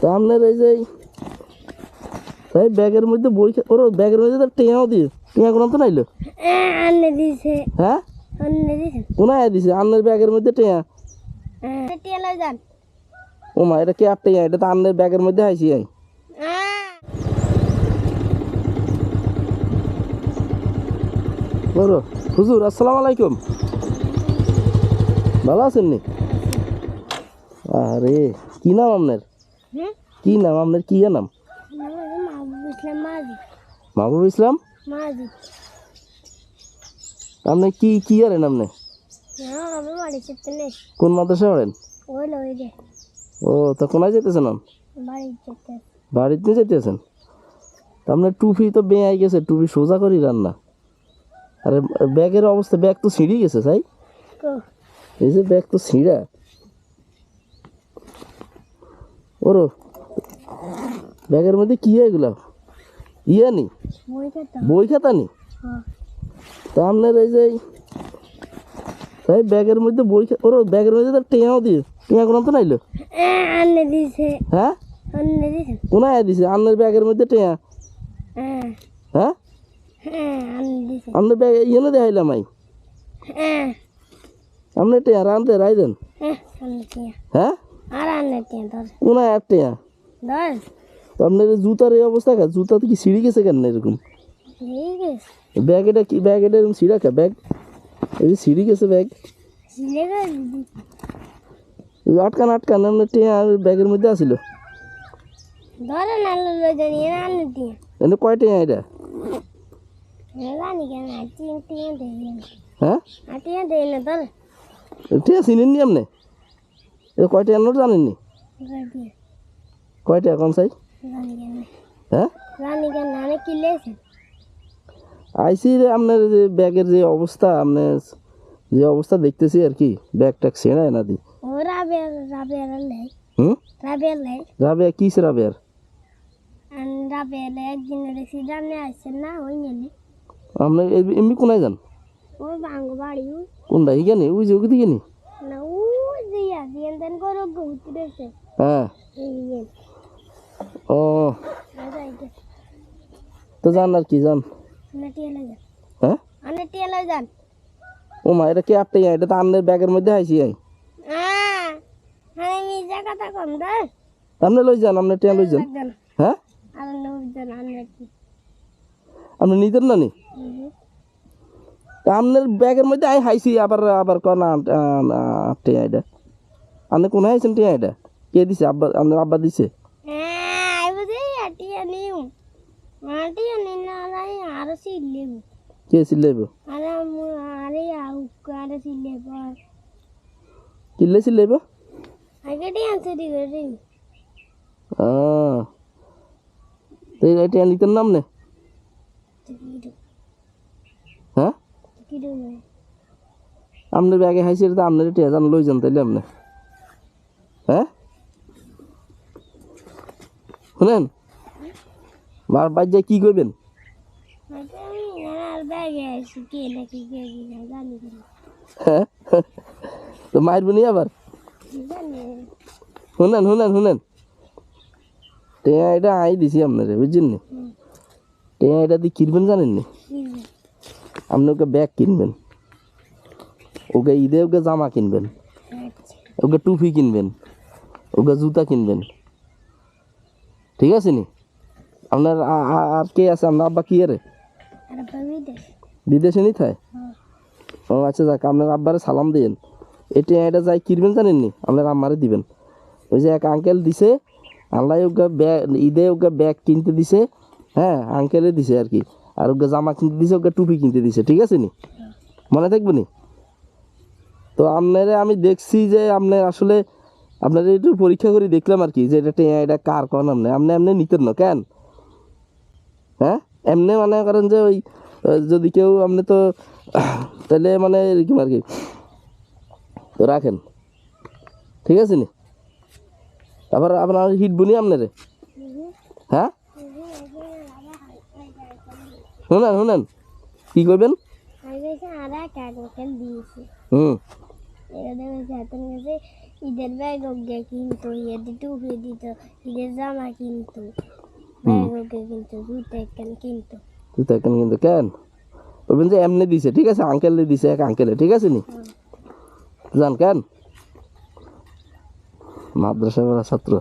তা আপনার এই যে এই- তাই ব্যাগের মধ্যে বই ওর ব্যাগের মধ্যে তো টেঁয়াও দিয়ে টেঁয়া কোনো তো নাইলো? হ্যাঁ দিছে কোনায় দিছে? আপনার ব্যাগের মধ্যে টেঁয়া? যান। ও মা এটা কি আর টেঁয়া? এটা তো আপনার ব্যাগের মধ্যে আইসি আই। বলো হুজুর আসসালামু আলাইকুম। ভালো আছেন নি? আরে কি নাম আপনার? কি নাম? আপনার কি নাম মাহবুব ইসলাম? আপনি কি কি আরেন আপনি? কোন মাদ্রাসা পড়েন? ও তা কোনায় যেতেছেন? বাড়িতে যেতেছেন? আপনার টুপি তো বেঁয়াই গেছে টুপি সোজা করি রান্না আরে ব্যাগের অবস্থা ব্যাগ তো ছিঁড়ে গেছে তাই? এই যে ব্যাগ তো ছিঁড়া। ওরো ব্যাগের মধ্যে কি এগুলো? ইয়া নি? বই খেতে। বই খাতা নি? হ্যাঁ। তা আপনার এই যে এই- তাই ব্যাগের মধ্যে বই খা- ওর ব্যাগের মধ্যে তো টেঁয়াও দিয়ে টেঁয়া কোনো তো নাইলো? আন্নে দিছে। হ্যাঁ? আন্নে দিছে। কোনায় দিছে? আপনার ব্যাগের মধ্যে টেঁয়া হ্যাঁ হ্যাঁ? হ্যাঁ আন্নে দিছে। আপনার ব্যাগ ইয়ে না দেখাইলাম আই। হ্যাঁ আপনি টেঁয়া রানতে রাই দেন হ্যাঁ আন্নে টিয়া হ্যাঁ? আর আন্নে টিয়া ধর। কোনায় আর টেঁয়া? ধর। তো আপনার এই জুতার এই অবস্থা খা জুতা কি ছিঁড়ে গেছে কেন এরকম? ব্যাগ এটা কি ব্যাগ এটা এরকম ছিঁড়া খা ব্যাগ? এই ছিঁড়ে গেছে ব্যাগ। আটকান আটকান আপনার টেঁয়া আর ব্যাগের মধ্যে আসিল? ধরে না লই জানি টিয়া। এনে কয় টেঁয়া এটা? জানি কেন টিয়া টিয়া দেই হ্যাঁ? টিয়া দেই না ধর। টেঁয়া চিনেননি আপনি? এ কয় টেঁয়া নোট জানেননি? গাড়ি কয় টেঁয়া কম চাই? জানি কেন? হ্যাঁ? আইসি রে আপনার যে ব্যাগের যে অবস্থা আপনার যে অবস্থা দেখতেছি আর কি ব্যাগ ট্যাগ ছেড়ায় না দি কিস আপনার এমনি কোনায় যান। কোনটা ইগানি ওই যে ওকে দিকে নি? দিয়া দিন দেন করো গৌতি রয়েছে হ্যাঁ ইয়ে ও আচ্ছা তো যান আর কি যান হ্যাঁ আনে টিয়ালে যান ও মা এটা কি টেঁয়া এটা তো আপনার ব্যাগের মধ্যে আইসি আই আমি মিজা কথা কম দর আপনি লই যান আপনার টেঁয়া লই যান হ্যাঁ আপনি নিতেন না নি আপনার ব্যাগের মধ্যে আই হাইছি আবার আবার কন টেঁয়া এটা আপনি কোন হাইছেন টেঁয়া এটা? কে দিছে? আব্বা আপনার আব্বা দিছে? হ্যাঁ কে সিলেব কিলে সিলেব টিয়া নিতেন নাম নে হ্যাঁ? আপনার ব্যাগে হাইছে আপনার টেঁয়া যান লই যান তাইলে আপনি হ্যাঁ? শুনেন? বার বাদ যায় কি করবেন? হ্যাঁ? তো মারবো নি আবার? শুনেন শুনেন শুনেন। টেঁয়া এটা আই দিছি আপনারে, বুঝছেন নি? টেঁয়া দিয়ে কিনবেন জানেন নি? আপনি ওকে ব্যাগ কিনবেন। ওকে ঈদে ওকে জামা কিনবেন। ওকে টুপি কিনবেন। ওকে জুতা কিনবেন। ঠিক আছে নি? আপনার আর কে আছে? আপনার আব্বা কি আরে বিদেশে। নি থায়? ও আচ্ছা যাক আপনার আব্বারে সালাম দিয়েন। এটা এটা যাই কিনবেন জানেন নি? আপনার আম্মারে দিবেন। ওই যে এক আঙ্কেল দিছে আল্লাহ ওকে ব্যাগ ঈদে ওকে ব্যাগ কিনতে দিছে হ্যাঁ আঙ্কেলে দিছে আর কি আর ওকে জামা কিনতে দিছে ওকে টুপি কিনতে দিছে ঠিক আছে নি? মনে থাকবে নি? তো আপনারে আমি দেখছি যে আপনার আসলে আপনার একটু পরীক্ষা করে দেখলাম আর কি যে এটা টেয়া এটা কার কন আপনি আপনি এমনি নিতেন না কেন? হ্যাঁ? এমনি মানে করেন যে ওই যদি কেউ আপনি তো তাহলে মানে এরকম আর কি। তো রাখেন। ঠিক আছে নি? আবার আপনার হিট বুনি আপনারে হ্যাঁ? শুনেন শুনেন। কি করবেন হুম এটা দেখেছে হাতের কাছে ঈদের ব্যাগ কিনতো ঈদের টুপি দিত ঈদের জামা কিনতো কিনতো জুতো একখান কিনতো তুই একখান কিন্তু কেন বলবেন যে এমনি দিছে ঠিক আছে? আঙ্কেলে দিছে এক আঙ্কেলে ঠিক আছে নি? জান কেন মাদ্রাসা ছাত্র